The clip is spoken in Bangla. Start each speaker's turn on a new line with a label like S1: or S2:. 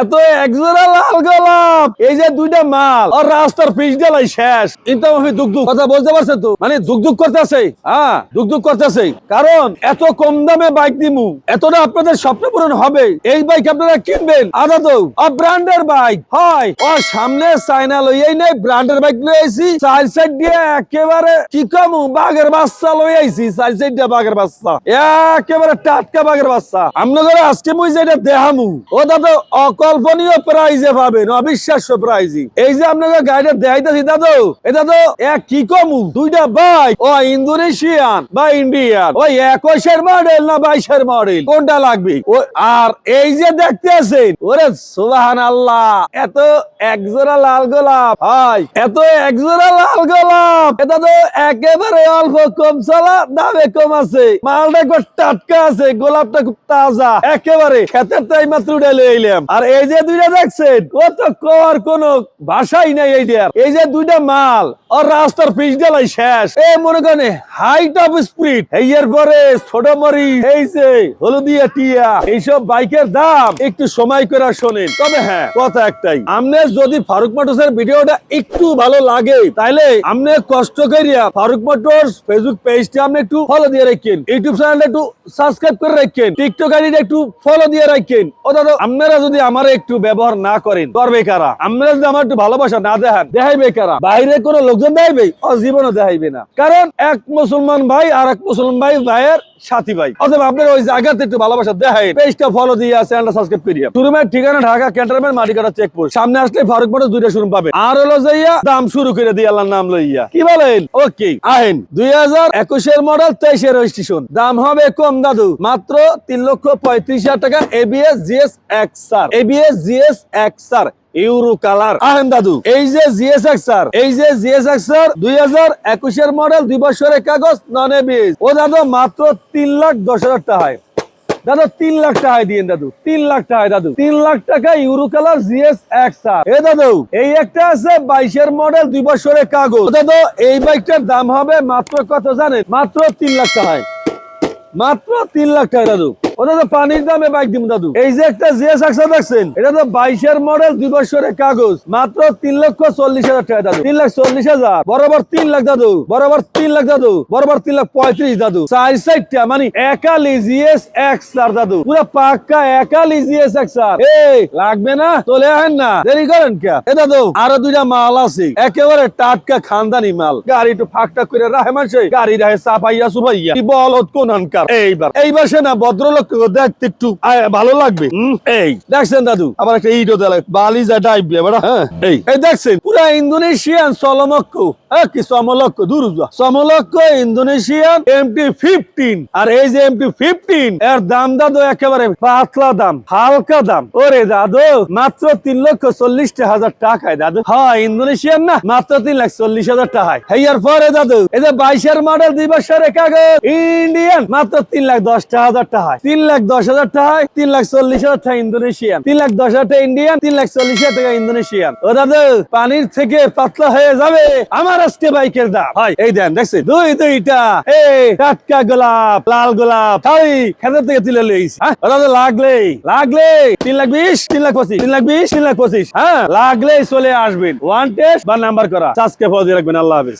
S1: এত একজোড়া লাল গোলাপ। এই যে দুইটা মাল, আর রাস্তার ডালাই শেষ। কিন্তু আমি দুঃখ কথা বলতে তো? মানে দুঃখ দুঃখ করতেছে। হ্যাঁ দুঃখ দুঃখ করতেছে। কারণ এত কম দামে বাইক দিমু। এতটা আপনাদের স্বপ্ন পূরণ হবে। এই বাইক আপনারা কিনবেন। আদা তো ব্র্যান্ডের বাইক হয়। ও সামনে চাইনা লইয়াই নাই ব্র্যান্ডের বাইক লই আইছি। চার সাইড দিয়ে একেবারে কি কমু বাঘের বাচ্চা লই আইছি। চার সাইড দিয়ে বাঘের বাচ্চা। একেবারে টাটকা বাঘের বাচ্চা। আপনাদের আজকে মুই যেটা দেহামু ও দাদা অকল্পনীয় প্রাইজে পাবেন, অবিশ্বাস্য প্রাইজে এই যে আপনাকে গাড়িটা দেখাইতেছি, দাদু এটা তো এক কি কমু দুইটা বাইক ও ইন্দোনেশিয়ান বা ইন্ডিয়ান। ওই একুশের মডেল না বাইশের মডেল কোনটা লাগবে? আর এই যে দেখতে আছেন, ওরে সুবাহান আল্লাহ এত একজোড়া লাল গোলাপ হয় এত একজোড়া লাল গোলাপ। এটা তো একেবারে অল্প কম চলা, দামে কম আছে। মালটা খুব টাটকা আছে, গোলাপটা খুব তাজা। একেবারে খেতের তাই মাত্র উঠে এলাম আর এই যে দুইটা দেখছেন ও তো কর, কোন ভাষাই নাই এইটা এই যে দুইটা মাল, আর রাস্তার পিচ ডালাই শেষ। এই মনে করেন হাইট অফ স্পিড এই এর পরে ছোট মরি এই যে হলদিয়া টিয়া, এইসব বাইকের দাম একটু সময় করে শোনেন। তবে হ্যাঁ কথা একটাই, আমনে যদি ফারুক মোটরসের ভিডিওটা একটু ভালো লাগে, তাইলে আমনে কষ্ট করিয়া ফারুক মোটরস ফেসবুক পেজটা আপনি একটু ফলো দিয়ে রাখেন। ইউটিউব চ্যানেলটা একটু সাবস্ক্রাইব করে রাখেন। টিকটক আইডিটা একটু ফলো দিয়ে রাখেন। দাদা আপনারা যদি আমার একটু ব্যবহার না করেন। করবে কারা আপনারা যদি আমার একটু ভালোবাসা না দেখান, দেখাইবে কারা? বাইরে কোনো লোকজন দেখাইবে? জীবনও দেখাইবে না। কারণ এক মুসলমান ভাই আর এক মুসলমান ভাই, ভাইয়ের আর দাম দুই হাজার মডেল তেইশের দাম হবে কম দাদু। মাত্র তিন লক্ষ পঁয়ত্রিশ হাজার টাকা ABS GS X sir ABS GS X sir euro colour আহেন দাদু। এই যে জিএসএক্স স্যার এই যে জিএসএক্স স্যার দুই হাজার একুশের মডেল দুই বছরের কাগজ নন এবিএস ও দাদু মাত্র তিন লাখ দশ হাজার টাকায়। দাদু তিন লাখ টাকায় দিয়ে দাদু। তিন লাখ টাকায় দাদু। তিন লাখ টাকা ইউরো কালার জিএস এক্স আর এ দাদু এই একটা আছে বাইশের মডেল দুই বছরের কাগজ। দাদু এই বাইকটার দাম হবে মাত্র কত জানেন? মাত্র তিন লাখ টাকায়। মাত্র তিন লাখ টাকা দাদু। ওটা তো পানির দামে বাইক দিব দাদু। এই যে একটা জিএস একশো দেখছেন, এটা তো বাইশের মডেল দুই বছরের কাগজ। মাত্র তিন লক্ষ চল্লিশ হাজার টাকা, দাদু। তিন লাখ চল্লিশ হাজার। বরাবর তিন লাখ, দাদু। বরাবর তিন লাখ, দাদু। বরাবর তিন লাখ পঁয়ত্রিশ, দাদু। চার সাইডটা মানে একালি জিএস আর দাদু। পুরো পাক্কা একালি জিএস আর এই, লাগবে না? চলে আহেন না। দেরি করেন কে? এ, দাদু, আরও দুইটা মাল আছে। একেবারে টাটকা খানদানি মাল। গাড়ি একটু ফাঁকটা করে রাহে মানুষ। গাড়ি রাহে চাপাইয়া সুপাইয়া বল কোন এইবার। এইবার সে না ভদ্রলোক দেখতে একটু ভালো লাগবে। এই দেখছেন দাদু? আবার একটা ইটও দেয় বালি যা দিয়ে হ্যাঁ। এই এই দেখছেন? পুরা ইন্দোনেশিয়ান সলমক্ষ হ্যাঁ কি সমলক্ষ? দূর সমলক্ষ ইন্দোনেশিয়ান এমটি ফিফটিন আর এই যে এমটি ফিফটিন এর দাম দাদু একেবারে পাতলা দাম হালকা দাম। ওরে দাদু মাত্র তিন লক্ষ চল্লিশ হাজার টাকায় দাদু। হ্যাঁ ইন্দোনেশিয়ান না মাত্র তিন লাখ চল্লিশ হাজার টাকায়। হেয়ার পরে দাদু এই যে বাইশের মডেল দুই বছরের কাগজ ইন্ডিয়ান মাত্র তিন লাখ দশ হাজার টাকায়। তিন লাখ দশ হাজার টাকায় তিন লাখ চল্লিশ হাজার টাকা ইন্দোনেশিয়ান। তিন লাখ দশ হাজার টাকা ইন্ডিয়ান, তিন লাখ চল্লিশ হাজার টাকা ইন্দোনেশিয়ান। ও দাদু, পানির থেকে পাতলা হয়ে যাবে আমার আজকে বাইকের দাম। হয় এই দেন দেখছি দুই, দুইটা। এই, টাটকা গোলাপ, লাল গোলাপ তাই খেতে থেকে তুলে লইছি। হ্যাঁ? ও দাদু লাগলে লাগলে তিন লাখ বিশ, তিন লাখ পঁচিশ। তিন লাখ বিশ, তিন লাখ পঁচিশ। হ্যাঁ? লাগলেই চলে আসবেন। ওয়ান টেস্ট বা নাম্বার করা। চাষকে ফল রাখবেন। আল্লাহ হাফিজ।